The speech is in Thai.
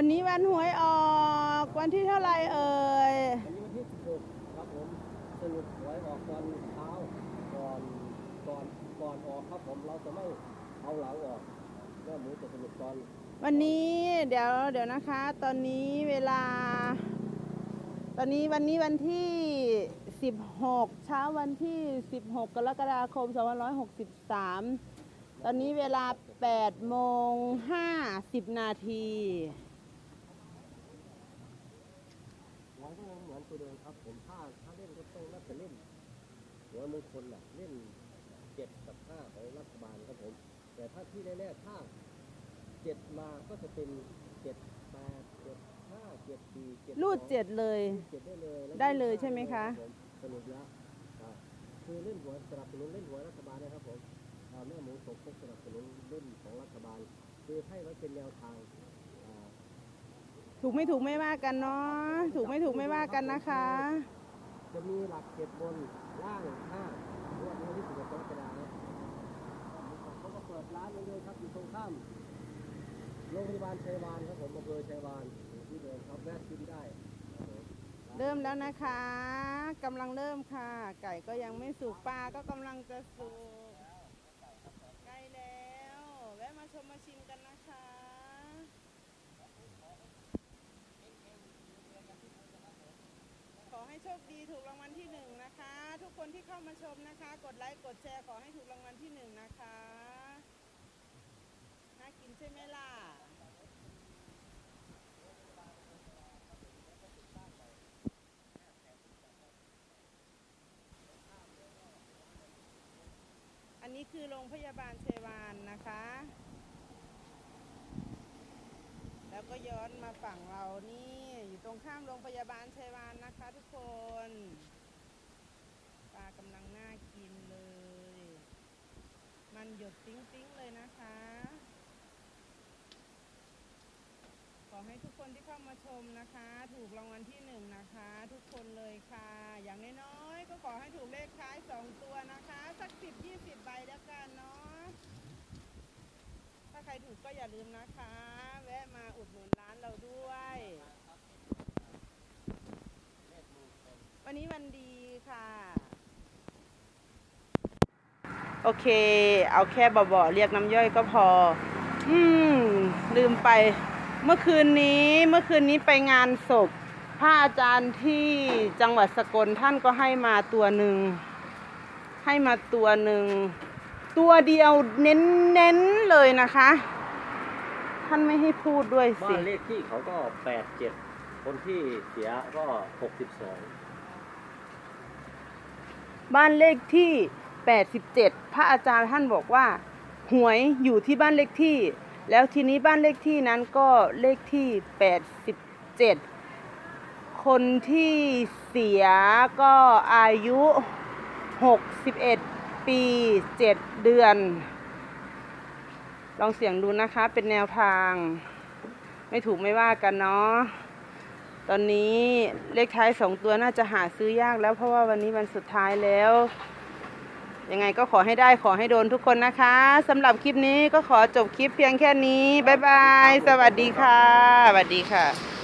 วันนี้วันหวยออกวันที่เท่าไหร่เอ่ยวันนี้วันที่16ครับผมสรุปหวยออกตอนเช้าก่อนก่อนก่อนออกครับผมเราจะไม่เอาหลังออกแม่หมูจะสรุปตอนวันนี้เดี๋ยวเดี๋ยวนะคะ ตอนนี้เวลา ตอนนี้วันนี้วันที่ 16 เช้าวันที่ 16 กรกฎาคม2563 ตอนนี้เวลา8โมง50 นาที หวยก็ยังเหมือน ตัวเดิมครับ ผมถ้าถ้าเล่นก็ต้องน่าจะเล่นหวยมงคลน่ะเล่นเจ็ดกับห้าของรัฐบาลครับผม แต่ถ้าที่แน่ๆถ้าเจ็ดมาก็จะเป็นเจ็ดแปดเจ็ดห้าเจ็ดสี่เจ็ดรูดสองเจ็ดเลยเก็บได้เลยแวได้เลยใช่ไหมคะ รับผมสรุปแล้วอ่าคือเล่นหัวยสนับสนุนเล่นหัวยรัฐบาลนะครับผมอ่าแม่หมูสมทบสนับสนุนเล่นของรัฐบาล คือให้ไว้เป็นแนวทางอ่า ถูกไม่ถูกไม่ว่ากันเนาะถูกไม่ถูกไม่ว่ากันนะคะ จะมีหลักเจ็ดบนล่างห้างวดนี้ที่สิบเอ็ดกรกฎาคมนะเขาก็เปิดร้านเลยครับอยู่ตรงข้ามโรงพยาบาลชัยวานครับผมอำเภอชัยวานอยู่ที่เดิมครับแวะกินได้ครับผมเริ่มแล้วนะคะกำลังเริ่มค่ะ ไก่ก็ยังไม่สุกปลาก็กำลังจะสุกใกล้แล้ว แวะมาชมมาชิมกันนะคะ ขอ ให้โชคดีถูกรางวัลที่หนึ่งนะคะ ทุกคนที่เข้ามาชมนะคะ กดไลค์กดแชร์ขอให้ถูกรางวัลที่หนึ่งนะคะน่ากินใช่ไหมล่ะอันนี้คือโรงพยาบาลเชวานนะคะ แล้วก็ย้อนมาฝั่งเรานี่ อยู่ตรงข้ามโรงพยาบาลเชวานนะคะ กำลังน่ากินเลย มันหยดติ้งๆเลยนะคะ ขอให้ทุกคนที่เข้ามาชมนะคะ ถูกรางวัลที่หนึ่งนะคะ ทุกคนเลยค่ะ อย่างน้อยๆก็ขอให้ถูกเลขท้ายสองตัวนะคะ สักสิบยี่สิบใบแล้วกันเนาะถ้าใครถูกก็อย่าลืมนะคะ แวะมาอุดหนุนร้านเราด้วยวันนี้วันดีค่ะ อเค เอาแค่เบาๆเรียกน้ำย่อยก็พอ อืม ลืมไป เมื่อคืนนี้เมื่อคืนนี้ไปงานศพพระอาจารย์ที่จังหวัดสกลท่านก็ให้มาตัวหนึ่ง ให้มาตัวหนึ่ง ตัวเดียวเน้นๆเลยนะคะ ท่านไม่ให้พูดด้วยสิ บ้านเลขที่เขาก็แปดเจ็ดคนที่เสียก็หกสิบสองบ้านเลขที่ 87 พระอาจารย์ท่านบอกว่า หวยอยู่ที่บ้านเลขที่ แล้วทีนี้บ้านเลขที่นั้นก็เลขที่ 87 คนที่เสียก็อายุ 61 ปี 7 เดือน ลองเสียงดูนะคะ เป็นแนวทาง ไม่ถูกไม่ว่ากันเนาะตอนนี้เลขท้ายสองตัวน่าจะหาซื้อยากแล้วเพราะว่าวันนี้วันสุดท้ายแล้ว ยังไงก็ขอให้ได้ขอให้โดนทุกคนนะคะสำหรับคลิปนี้ก็ขอจบคลิปเพียงแค่นี้ บ๊ายบาย สวัสดีค่ะ สวัสดีค่ะ